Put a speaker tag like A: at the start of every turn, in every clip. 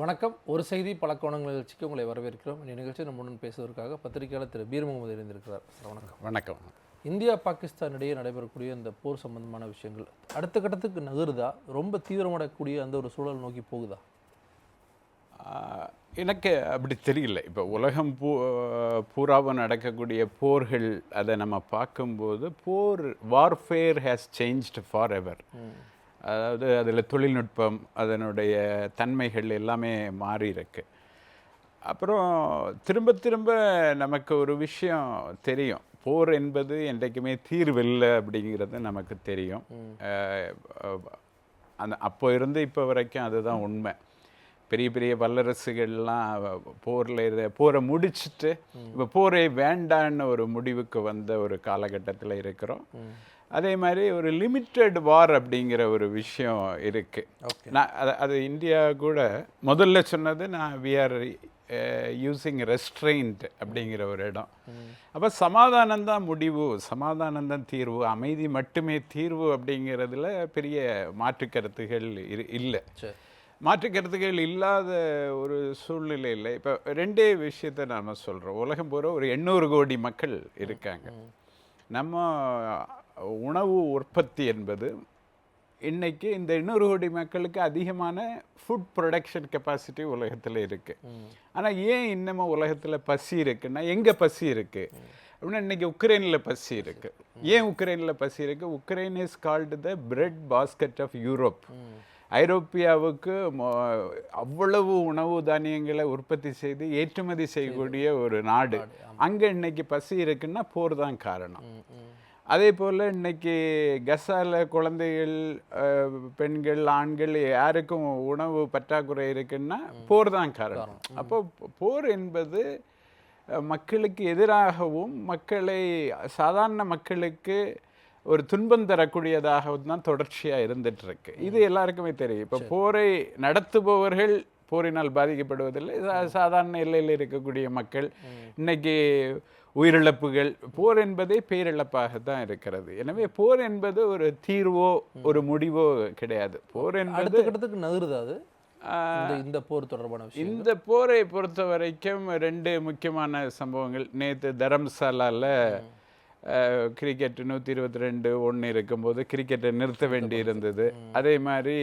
A: வணக்கம். ஒரு செய்தி பல கோணங்கள் நிகழ்ச்சிக்கு உங்களை வரவேற்கிறோம். இந்த நிகழ்ச்சி நம்முடன் பேசுவதற்காக பத்திரிகையாளர் திரு பீர் முகமது இருந்திருக்கிறார் வணக்கம்.
B: வணக்கம்.
A: இந்தியா பாகிஸ்தான் இடையே நடைபெறக்கூடிய இந்த போர் சம்பந்தமான விஷயங்கள் அடுத்த கட்டத்துக்கு நகருதா? ரொம்ப தீவிரமடக்கூடிய அந்த ஒரு சூழல் நோக்கி போகுதா?
B: எனக்கு அப்படி தெரியல. இப்போ உலகம் பூ பூராவும் நடக்கக்கூடிய போர்கள் அதை நம்ம பார்க்கும்போது போர் warfare has changed forever அதாவது அதில் தொழில்நுட்பம் அதனுடைய தன்மைகள் எல்லாமே மாறி இருக்கு. அப்புறம் திரும்ப திரும்ப நமக்கு ஒரு விஷயம் தெரியும். போர் என்பது என்றைக்குமே தீர்வில்லை அப்படிங்கிறது நமக்கு தெரியும். அந்த அப்போ இருந்து இப்போ வரைக்கும் அதுதான் உண்மை. பெரிய பெரிய வல்லரசுகள்லாம் போரில் இரு போரை முடிச்சிட்டு இப்போ போரே வேண்டான்னு ஒரு முடிவுக்கு வந்த ஒரு காலகட்டத்தில் இருக்கிறோம். அதே மாதிரி ஒரு லிமிட்டெட் வார் அப்படிங்கிற ஒரு விஷயம் இருக்கு. நான் அது அது இந்தியா கூட முதல்ல சொன்னது நான் வி ஆர் யூஸிங் ரெஸ்ட்ரெயின்ட் அப்படிங்கிற ஒரு இடம். அப்போ சமாதானம் தான் முடிவு சமாதானம் தான் தீர்வு அமைதி மட்டுமே தீர்வு அப்படிங்கிறதுல பெரிய மாற்று கருத்துகள் இரு இல்லை. மாற்று கருத்துக்கள் இல்லாத ஒரு சூழ்நிலையில் இப்போ ரெண்டே விஷயத்தை நாம சொல்கிறோம் உலகம் பூரா ஒரு எண்ணூறு கோடி மக்கள் இருக்காங்க. நம்ம உணவு உற்பத்தி என்பது இன்னைக்கு இந்த எண்ணூறு கோடி மக்களுக்கு அதிகமான ஃபுட் ப்ரொடக்ஷன் கெப்பாசிட்டி உலகத்தில் இருக்கு. ஆனால் ஏன் இன்னமும் உலகத்தில் பசி இருக்குன்னா எங்கே பசி இருக்கு? அப்படின்னா இன்னைக்கு உக்ரைனில் பசி இருக்கு. ஏன் உக்ரைனில் பசி இருக்கு? Ukraine is called the bread basket of Europe ஐரோப்பியாவுக்கு அவ்வளவு உணவு தானியங்களை உற்பத்தி செய்து ஏற்றுமதி செய்யக்கூடிய ஒரு நாடு. அங்கே இன்னைக்கு பசி இருக்குன்னா போர் தான் காரணம். அதே போல் இன்னைக்கு கசால குழந்தைகள் பெண்கள் ஆண்கள் யாருக்கும் உணவு பற்றாக்குறை இருக்குன்னா போர் தான் காரணம். அப்போ போர் என்பது மக்களுக்கு எதிராகவும் மக்களை சாதாரண மக்களுக்கு ஒரு துன்பம் தரக்கூடியதாகவும் தான் தொடர்ச்சியாக இருந்துட்டு இருக்கு இது எல்லாருக்குமே தெரியும். இப்போ போரை நடத்துபவர்கள் போரினால் பாதிக்கப்படுவதில்லை. சாதாரண எல்லையில் இருக்கக்கூடிய மக்கள் இன்னைக்கு உயிரிழப்புகள் போர் என்பதே பேரிழப்பாக தான் இருக்கிறது. எனவே போர் என்பது ஒரு தீர்வோ ஒரு முடிவோ கிடையாது. போர் என்பது
A: கட்டத்துக்கு நகருதா அது? இந்த போர் தொடர்பான
B: இந்த போரை பொறுத்த வரைக்கும் ரெண்டு முக்கியமான சம்பவங்கள். நேற்று தரம்சாலால அஹ், கிரிக்கெட் நூற்றி இருபத்தி ரெண்டு ஒன்று இருக்கும்போது கிரிக்கெட்டை நிறுத்த வேண்டி இருந்தது அதே மாதிரி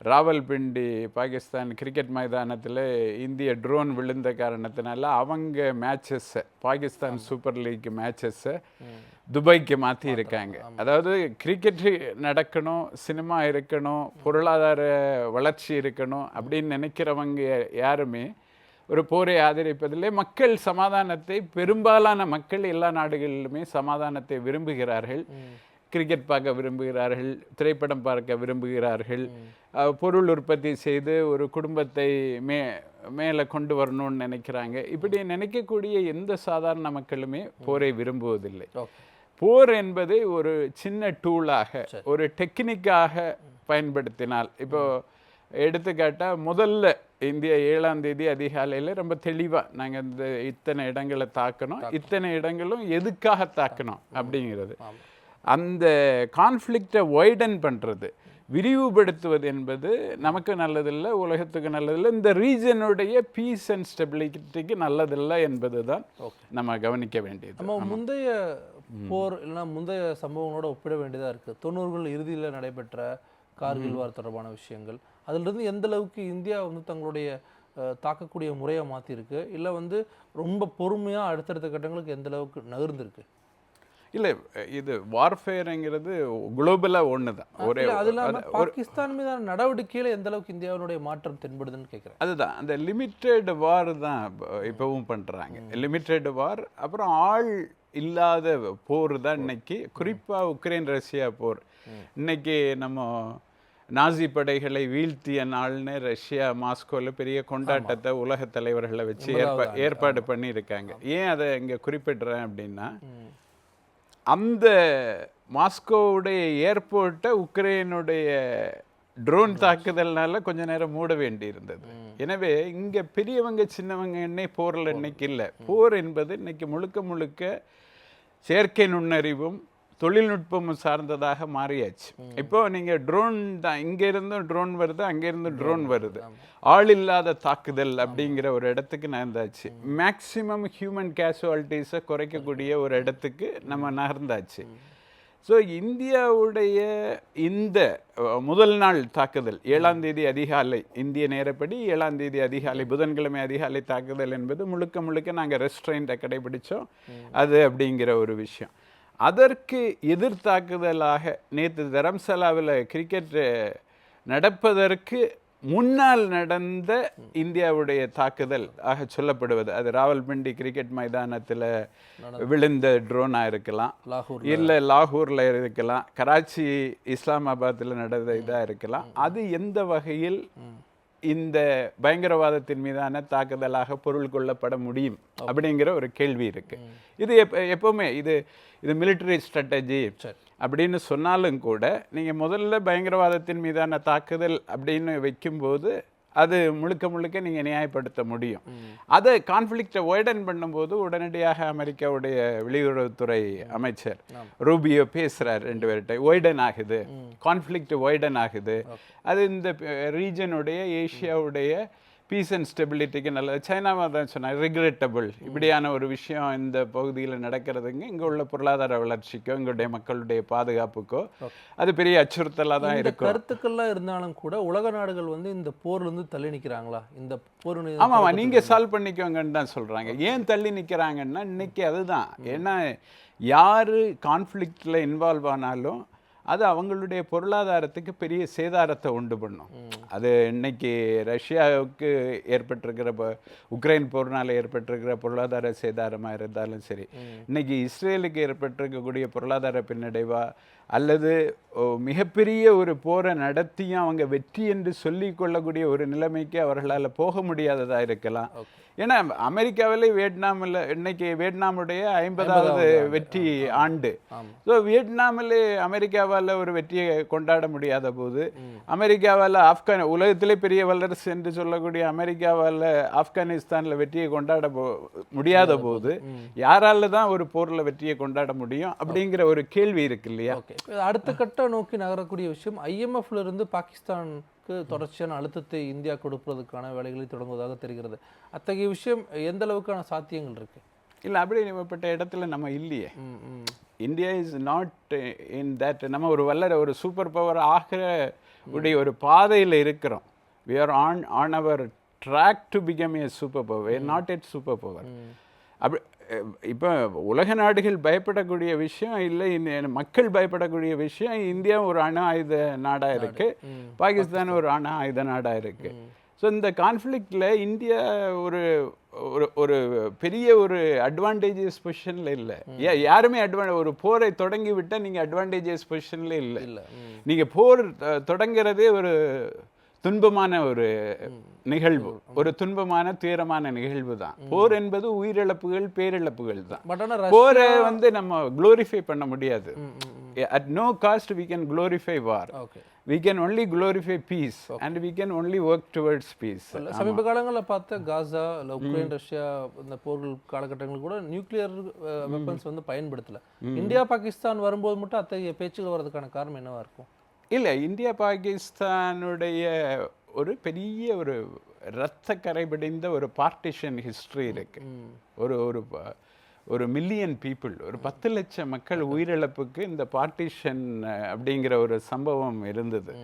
B: ராவல்பிண்டி பாகிஸ்தான் கிரிக்கெட் மைதானத்தில் இந்திய ட்ரோன் விழுந்த காரணத்தினால அவங்க மேட்சஸை பாகிஸ்தான் சூப்பர் லீக் மேட்சஸை துபாய்க்கு மாற்றி இருக்காங்க. அதாவது கிரிக்கெட் நடக்கணும் சினிமா இருக்கணும் பொருளாதார வளர்ச்சி இருக்கணும் அப்படின்னு நினைக்கிறவங்க யாருமே ஒரு போரை ஆதரிப்பதில்லை. மக்கள் சமாதானத்தை பெரும்பாலான மக்கள் எல்லா நாடுகளிலுமே சமாதானத்தை விரும்புகிறார்கள். கிரிக்கெட் பார்க்க விரும்புகிறார்கள் திரைப்படம் பார்க்க விரும்புகிறார்கள். பொருள் உற்பத்தி செய்து ஒரு குடும்பத்தை மே மேலே கொண்டு வரணும்னு நினைக்கிறாங்க. இப்படி நினைக்கக்கூடிய எந்த சாதாரண மக்களுமே போரை விரும்புவதில்லை. போர் என்பதை ஒரு சின்ன டூலாக ஒரு டெக்னிக்காக பயன்படுத்தினால் இப்போ எடுத்துக்காட்டா முதல்ல இந்திய ஏழாம் தேதி அதிகாலையில் ரொம்ப தெளிவாக நாங்கள் இந்த இத்தனை இடங்களை தாக்கணும். இத்தனை இடங்களும் எதுக்காக தாக்கணும் அப்படிங்கிறது. அந்த கான்ஃப்ளிக்டை ஒய்டன் பண்ணுறது விரிவுபடுத்துவது என்பது நமக்கு நல்லதில்லை உலகத்துக்கு நல்லதில்லை. இந்த ரீஜனுடைய பீஸ் அண்ட் ஸ்டெபிலிட்டிக்கு நல்லதில்லை என்பது தான் நம்ம கவனிக்க வேண்டியது.
A: நம்ம முந்தைய போர் இல்லைன்னா முந்தைய சம்பவங்களோட ஒப்பிட வேண்டியதா இருக்கு. தொண்ணூறுகள் இறுதியில நடைபெற்ற கார்கில் வார் தொடர்பான விஷயங்கள். அதிலிருந்து எந்த அளவுக்கு இந்தியா வந்து தங்களுடைய தாக்கக்கூடிய முறையை மாத்திருக்கு இல்ல வந்து ரொம்ப பொறுமையா அடுத்தடுத்த கட்டங்களுக்கு எந்த அளவுக்கு நகர்ந்திருக்கு?
B: இல்லை இது வார்ஃபேருங்கிறது குளோபலாக ஒன்று தான் ஒரே
A: அது பாகிஸ்தான் மீதான நடவடிக்கையில எந்த அளவுக்கு இந்தியாவினுடைய மாற்றம் தென்படுதுன்னு கேட்கிறேன்
B: அதுதான் அந்த லிமிட்டெட் வார் தான் இப்ப- இப்பவும் பண்ணுறாங்க லிமிட்டெட் வார் அப்புறம் ஆள் இல்லாத போர் தான் இன்னைக்கு. குறிப்பாக உக்ரைன் ரஷ்யா போர். இன்னைக்கு நம்ம நாசி படைகளை வீழ்த்திய நாள்னு ரஷ்யா மாஸ்கோவில் பெரிய கொண்டாட்டத்தை உலக தலைவர்களை வச்சு ஏற்பா ஏற்பாடு பண்ணியிருக்காங்க. ஏன் அதை இங்கே குறிப்பிடுறேன் அப்படின்னா அந்த மாஸ்கோவுடைய ஏர்போர்ட்டை உக்ரைனுடைய ட்ரோன் தாக்குதல்னால கொஞ்ச நேரம் மூட வேண்டி இருந்தது எனவே இங்க பெரியவங்க சின்னவங்க என்னை போரில் இன்னைக்கு இல்லை. போர் என்பது இன்னைக்கு முழுக்க முழுக்க செயற்கை நுண்ணறிவும் தொழில்நுட்பம் சார்ந்ததாக மாறியாச்சு. இப்போ நீங்க ட்ரோன் தான் இங்க இருந்தும் ட்ரோன் வருது அங்க இருந்து ட்ரோன் வருது. ஆள் இல்லாத தாக்குதல் அப்படிங்கிற ஒரு இடத்துக்கு நகர்ந்தாச்சு. மேக்சிமம் ஹியூமன் கேசுவாலிட்டிஸை குறைக்கக்கூடிய ஒரு இடத்துக்கு நம்ம நகர்ந்தாச்சு. ஸோ இந்தியாவுடைய இந்த முதல் நாள் தாக்குதல் ஏழாம் தேதி அதிகாலை இந்திய நேரப்படி ஏழாம் தேதி அதிகாலை புதன்கிழமை அதிகாலை தாக்குதல் என்பது முழுக்க முழுக்க நாங்கள் ரெஸ்ட்ரைண்ட்டை கடைபிடிச்சோம். அது அப்படிங்கிற ஒரு விஷயம். அதற்கு எதிர்த்தாக்குதலாக நேற்று தரம்சலாவில் கிரிக்கெட் நடப்பதற்கு முன்னால் நடந்த இந்தியாவுடைய தாக்குதல் ஆக சொல்லப்படுவது. அது ராவல்பிண்டி கிரிக்கெட் மைதானத்தில் விழுந்த ட்ரோனாக இருக்கலாம். இல்லை லாகூரில் இருக்கலாம். கராச்சி இஸ்லாமாபாத்தில் நடந்த இதாக இருக்கலாம். அது எந்த வகையில் இந்த பயங்கரவாதத்தின் மீதான தாக்குதலாக பொருள் கொள்ளப்பட முடியும் அப்படிங்கிற ஒரு கேள்வி இருக்கு. இது எப்ப எப்பவுமே இது இது மிலிட்டரி ஸ்ட்ராட்டஜி. அப்படின்னு சொன்னாலும் கூட நீங்கள் முதல்ல பயங்கரவாதத்தின் மீதான தாக்குதல் அப்படின்னு வைக்கும்போது அது முழுக்க முழுக்க நீங்கள் நியாயப்படுத்த முடியும். அதை கான்ஃப்ளிக்டை ஒய்டன் பண்ணும்போது உடனடியாக அமெரிக்காவுடைய வெளியுறவுத்துறை அமைச்சர் ரூபியோ பேசுகிறார் ரெண்டு பேர்கிட்ட. ஒய்டன் ஆகுது. கான்ஃப்ளிக்ட் ஒய்டன் ஆகுது. அது இந்த ரீஜனுடைய ஏஷியாவுடைய பீஸ் அண்ட் ஸ்டெபிலிட்டிக்கு நல்லது. சைனாவை தான் சொன்னாங்க ரிக்ரெட்டபிள் இப்படியான ஒரு விஷயம் இந்த பகுதியில் நடக்கிறதுங்க. இங்கே உள்ள பொருளாதார வளர்ச்சிக்கோ எங்களுடைய மக்களுடைய பாதுகாப்புக்கோ அது பெரிய அச்சுறுத்தலாக தான் இருக்கும்.
A: கருத்துக்கள்லாம் இருந்தாலும் கூட உலக நாடுகள் வந்து இந்த போர்ல இருந்து தள்ளி நிக்கிறாங்களா? இந்த போர்
B: ஆமாம் நீங்கள் சால்வ் பண்ணிக்கோங்கன்னு தான் சொல்கிறாங்க ஏன் தள்ளி நிற்கிறாங்கன்னா இன்னைக்கு அதுதான். ஏன்னா யார் கான்ஃப்ளிக்டில் இன்வால்வ் ஆனாலும் அது அவங்களுடைய பொருளாதாரத்துக்கு பெரிய சேதாரத்தை உண்டு பண்ணும். அது இன்னைக்கு ரஷ்யாவுக்கு ஏற்பட்டிருக்கிற உக்ரைன் போர்னால ஏற்பட்டிருக்கிற பொருளாதார சேதாரமாக இருந்தாலும் சரி. இன்னைக்கு இஸ்ரேலுக்கு ஏற்பட்டிருக்கக்கூடிய பொருளாதார பின்னடைவா அல்லது மிகப்பெரிய ஒரு போரை நடத்தியும் அவங்க வெற்றி என்று சொல்லிக் கொள்ளக்கூடிய ஒரு நிலைமைக்கு அவர்களால் போக முடியாததா இருக்கலாம். ஏன்னா அமெரிக்காவிலே வியட்நாமில் இன்னைக்கு வியட்நாமுடைய ஐம்பதாவது வெற்றி ஆண்டு. ஸோ வியட்நாமில் அமெரிக்காவால் ஒரு வெற்றியை கொண்டாட முடியாத போது அமெரிக்காவால் ஆப்கான் உலகத்திலே பெரிய வல்லரசு என்று சொல்லக்கூடிய அமெரிக்காவால் ஆப்கானிஸ்தானில் வெற்றியை கொண்டாட போ முடியாத போது யாரால தான் ஒரு போரில் வெற்றியை கொண்டாட முடியும் அப்படிங்கிற ஒரு கேள்வி இருக்கு இல்லையா?
A: ஓகே அடுத்த கட்ட நோக்கி நகரக்கூடிய விஷயம். ஐஎம்எஃப்ல இருந்து பாகிஸ்தானுக்கு தொடர்ச்சியான அழுத்தத்தை இந்தியா கொடுப்பதற்கான வேலைகளை தொடங்குவதாக தெரிகிறது. அத்தகைய விஷயம் எந்த அளவுக்கான சாத்தியங்கள் இருக்கு?
B: இல்லை அப்படிப்பட்ட இடத்துல நம்ம இல்லையே. India is not in that நம்ம ஒரு வல்லர ஒரு சூப்பர் பவர் ஆகிற உடைய ஒரு பாதையில் இருக்கிறோம். We are on on our track to become a super power not yet super power அப்படி இப்போ உலக நாடுகள் பயப்படக்கூடிய விஷயம் இல்லை மக்கள் பயப்படக்கூடிய விஷயம் இந்தியா ஒரு அணு ஆயுத நாடாக இருக்கு. பாகிஸ்தான் ஒரு அணு ஆயுத நாடாக இருக்கு. ஸோ இந்த கான்ஃப்ளிக்டில் இந்தியா ஒரு ஒரு ஒரு பெரிய ஒரு அட்வான்டேஜஸ் பொசிஷனில் இல்லை. ஏ யாருமே அட்வான் ஒரு போரை தொடங்கி விட்டால் நீங்கள் அட்வான்டேஜஸ் பொசிஷனில் இல்லை. நீங்கள் போர் தொடங்குறதே ஒரு துன்பமான ஒரு நிகழ்வு. ஒரு துன்பமான துயரமான நிகழ்வு தான். போர் என்பது உயிரிழப்புகள் பேரிழப்புகள் தான். போரை வந்து நம்ம குளோரிஃபை பண்ண முடியாது. At no cost can glorify war.
A: Okay
B: we can only glorify peace and we can only work towards peace.
A: சமீப காலங்களில் பார்த்த காசா உக்ரைன் ரஷ்யா இந்த போர்கள் காலகட்டங்கள் கூட நியூக்ளியர் வெப்பன்ஸ் வந்து பயன்படுத்தல இந்தியா பாகிஸ்தான் வரும்போது மட்டும் அத்தகைய பேச்சுகள் வர்றதுக்கான காரணம் என்னவா இருக்கும்
B: இல்லை இந்தியா பாகிஸ்தானுடைய ஒரு பெரிய ஒரு இரத்த கரைபடிந்த ஒரு பார்ட்டிஷன் ஹிஸ்ட்ரி இருக்கு. ஒரு ஒரு ஒரு மில்லியன் பீப்புள் ஒரு பத்து லட்சம் மக்கள் உயிரிழப்புக்கு இந்த பார்ட்டிஷன் அப்படிங்கிற ஒரு சம்பவம் இருந்தது.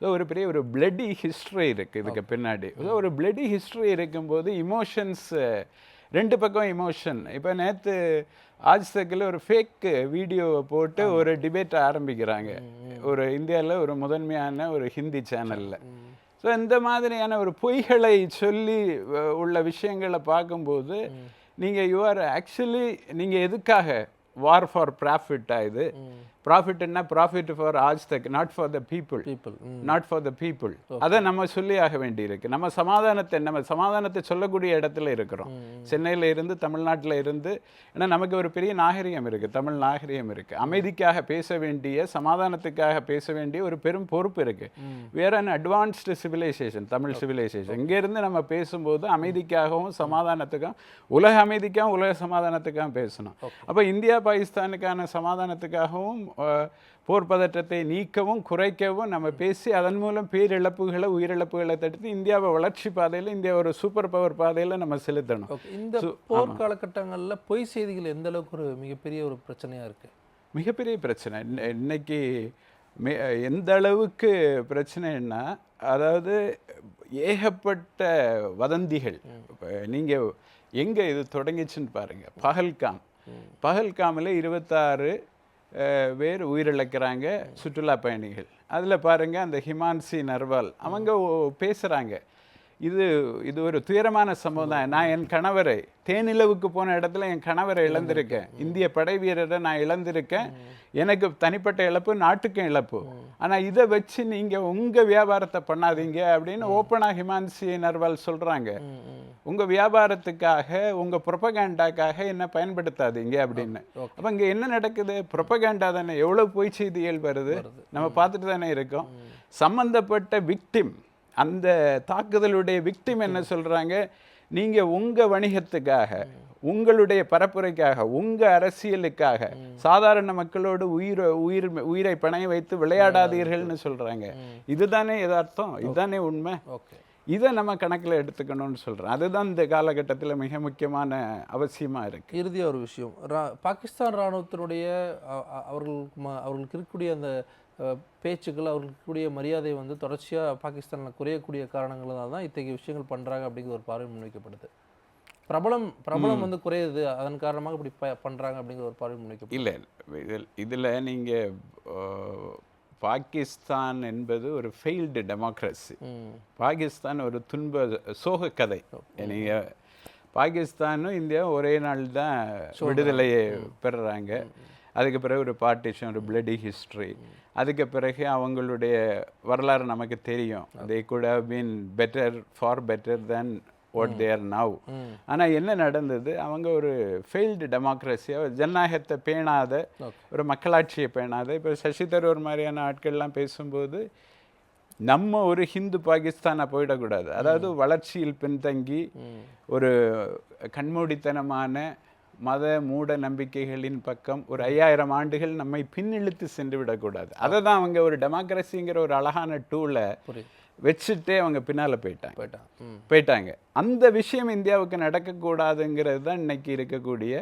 B: ஒரு பெரிய ஒரு பிளட்டி ஹிஸ்ட்ரி இருக்கு இதுக்கு பின்னாடி. ஒரு பிளட்டி ஹிஸ்ட்ரி இருக்கும்போது இமோஷன்ஸ் ரெண்டு பக்கம் இமோஷன் இப்போ நேற்று ஆஜ் ஒரு ஃபேக் வீடியோவை போட்டு ஒரு டிபேட் ஆரம்பிக்கிறாங்க. ஒரு இந்தியாவில் ஒரு முதன்மையான ஒரு ஹிந்தி சேனலில் ஸோ இந்த மாதிரியான ஒரு பொய்களை சொல்லி உள்ள விஷயங்களை பார்க்கும்போது நீங்கள் யூ ஆர் ஆக்சுவலி நீங்கள் எதுக்காக வார் ஃபார் ப்ராஃபிட் ஆகுது ப்ராஃபிட்னா profit for Aaj Tak not for the people
A: people
B: not for the people அதை நம்ம சொல்லி ஆக வேண்டியிருக்கு. நம்ம சமாதானத்தை நம்ம சமாதானத்தை சொல்லக்கூடிய இடத்துல இருக்கிறோம். சென்னையில் இருந்து தமிழ்நாட்டில் இருந்து ஏன்னா நமக்கு ஒரு பெரிய நாகரிகம் இருக்குது தமிழ் நாகரிகம் இருக்குது அமைதிக்காக பேச வேண்டிய சமாதானத்துக்காக பேச வேண்டிய ஒரு பெரும் பொறுப்பு இருக்குது வேற an advanced civilisation Tamil civilisation இங்கேருந்து நம்ம பேசும்போது அமைதிக்காகவும் சமாதானத்துக்கும் உலக அமைதிக்காகவும் உலக சமாதானத்துக்காகவும் பேசணும். அப்போ இந்தியா பாகிஸ்தானுக்கான சமாதானத்துக்காகவும் போர் பதற்றத்தை நீக்கவும் குறைக்கவும் நம்ம பேசி அதன் மூலம் பேரிழப்புகளை உயிரிழப்புகளை தடுத்து இந்தியாவை வளர்ச்சி பாதையில் இந்தியா ஒரு சூப்பர் பவர் பாதையில் நம்ம செலுத்தணும்.
A: இந்த போர் காலகட்டங்கள்ல பொய் செய்திகள் எந்த அளவுக்கு ஒரு மிகப்பெரிய ஒரு பிரச்சனையா இருக்கு?
B: மிகப்பெரிய பிரச்சனை. இன்ன- இன்னைக்கு எந்த அளவுக்கு பிரச்சனைன்னா அதாவது ஏகப்பட்ட வதந்திகள். நீங்கள் எங்கே இது தொடங்கிச்சுன்னு பாருங்கள் பகல்காம். பகல்காமில் இருபத்தாறு பேர் உயிரிழக்கிறாங்க சுற்றுலா பயணிகள். அதில் பாருங்கள் அந்த ஹிமான்சி நர்வால் அவங்க பேசுகிறாங்க இது இது ஒரு துயரமான சம்பவம் தான். நான் என் கணவரை தேனிலவுக்கு போன இடத்துல என் கணவரை இழந்திருக்கேன். இந்திய படை வீரரை நான் இழந்திருக்கேன். எனக்கு தனிப்பட்ட இழப்பு நாட்டுக்கும் இழப்பு. ஆனால் இதை வச்சு நீங்கள் உங்கள் வியாபாரத்தை பண்ணாதீங்க அப்படின்னு ஓப்பனாக ஹிமான்சி நர்வால் சொல்கிறாங்க. உங்கள் வியாபாரத்துக்காக உங்கள் ப்ரொபகேண்டாக்காக என்ன பயன்படுத்தாதீங்க அப்படின்னு. அப்போ இங்கே என்ன நடக்குது? ப்ரொபகேண்டா தானே எவ்வளோ பொய் செய்திகள் வருது? நம்ம பார்த்துட்டு தானே இருக்கோம். சம்பந்தப்பட்ட விக்டிம் அந்த தாக்குதலுடைய விக்டிம் என்ன சொல்கிறாங்க நீங்கள் உங்கள் வணிகத்துக்காக உங்களுடைய பரப்புரைக்காக உங்கள் அரசியலுக்காக சாதாரண மக்களோடு உயிர் உயிர் உயிரை பணைய வைத்து விளையாடாதீர்கள்னு சொல்கிறாங்க இதுதானே யதார்த்தம்? இதுதானே உண்மை?
A: ஓகே.
B: இதை நம்ம கணக்கில் எடுத்துக்கணும்னு சொல்கிறேன் அதுதான் இந்த காலகட்டத்தில் மிக முக்கியமான அவசியமாக இருக்குது
A: இறுதியா ஒரு விஷயம். ரா- பாகிஸ்தான் ராணுவத்தினுடைய அ- அ- அவர்களுக்கு அவர்களுக்கு இருக்கக்கூடிய அந்த பேச்சுக்கள் அவர்களுக்கு இருக்கக்கூடிய மரியாதை வந்து தொடர்ச்சியா பாகிஸ்தானில் குறையக்கூடிய காரணங்களால தான் இத்தகைய விஷயங்கள் பண்றாங்க அப்படிங்கிற ஒரு பார்வை முன்வைக்கப்படுது பிரபலம் பிரபலம் வந்து குறையுது. அதன் காரணமாக இப்படி ப- பண்றாங்க அப்படிங்கிற ஒரு பார்வை முன்வைக்கப்படுது
B: இல்லை இதில் இதில் நீங்கள் பாகிஸ்தான் என்பது ஒரு ஃபெயில்டு டெமோக்ரஸி பாகிஸ்தான் ஒரு துன்ப சோக கதை நீங்கள் பாகிஸ்தானும் இந்தியாவும் ஒரே நாள் தான் விடுதலையை பெறுறாங்க. அதுக்கு பிறகு ஒரு பார்ட்டிஷன் ஒரு பிளடி ஹிஸ்ட்ரி அதுக்கு பிறகு அவங்களுடைய வரலாறு நமக்கு தெரியும். They could have been better for better than what they're now ஆனால் என்ன நடந்தது? அவங்க ஒரு ஃபெயில்டு டெமோக்ரஸியாக ஜனநாயகத்தை பேணாத ஒரு மக்களாட்சியை பேணாத. இப்போ சசி தரூர் மாதிரியான ஆட்கள்லாம் பேசும்போது நம்ம ஒரு ஹிந்து பாகிஸ்தானாக போயிடக்கூடாது. அதாவது வளர்ச்சியில் பின்தங்கி
A: ம்
B: ஒரு கண்மூடித்தனமான மத மூட நம்பிக்கைகளின் பக்கம் ஒரு ஐயாயிரம் ஆண்டுகள் நம்மை பின்னிழுத்து சென்று விடக்கூடாது. அதை தான் அவங்க ஒரு டெமோக்ரஸிங்கிற ஒரு அழகான டூலை வச்சுட்டே அவங்க பின்னால் போயிட்டாங்க.
A: போயிட்டான் ம்.
B: போயிட்டாங்க. அந்த விஷயம் இந்தியாவுக்கு நடக்கக்கூடாதுங்கிறது தான் இன்னைக்கு இருக்கக்கூடிய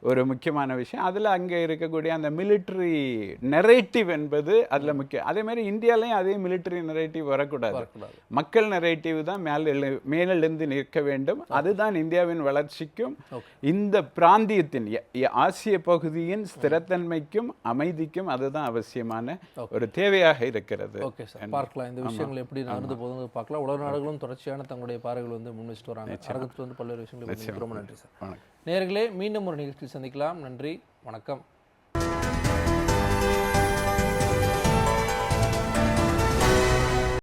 B: ஒரு முக்கியமான விஷயம். அதில் அங்கே இருக்கக்கூடிய அந்த மிலிட்ரி நெரேட்டிவ் என்பது அதில் முக்கியம். அதே மாதிரி இந்தியாலையும் அதே மிலிட்ரி நெரேட்டிவ் வரக்கூடாது. மக்கள் நெரேட்டிவ் தான் மேல் மேலெழுந்து நிற்க வேண்டும். அதுதான் இந்தியாவின் வளர்ச்சிக்கும் இந்த பிராந்தியத்தின் ஆசிய பகுதியின் ஸ்திரத்தன்மைக்கும் அமைதிக்கும் அதுதான் அவசியமான ஒரு தேவையாக இருக்கிறது.
A: பார்க்கலாம். இந்த விஷயங்கள் எப்படி நடந்து போகுதுன்னு பார்க்கலாம் உலக நாடுகளும் தொடர்ச்சியான தங்களுடைய பார்வைகள் வந்து முன் வச்சுட்டு வராங்க. அரங்கத்தில் வந்து பல்வேறு விஷயங்கள் ரொம்ப நன்றி சார். நேயர்களே மீண்டும் ஒரு நிகழ்ச்சியில் சந்திக்கலாம். நன்றி. வணக்கம்.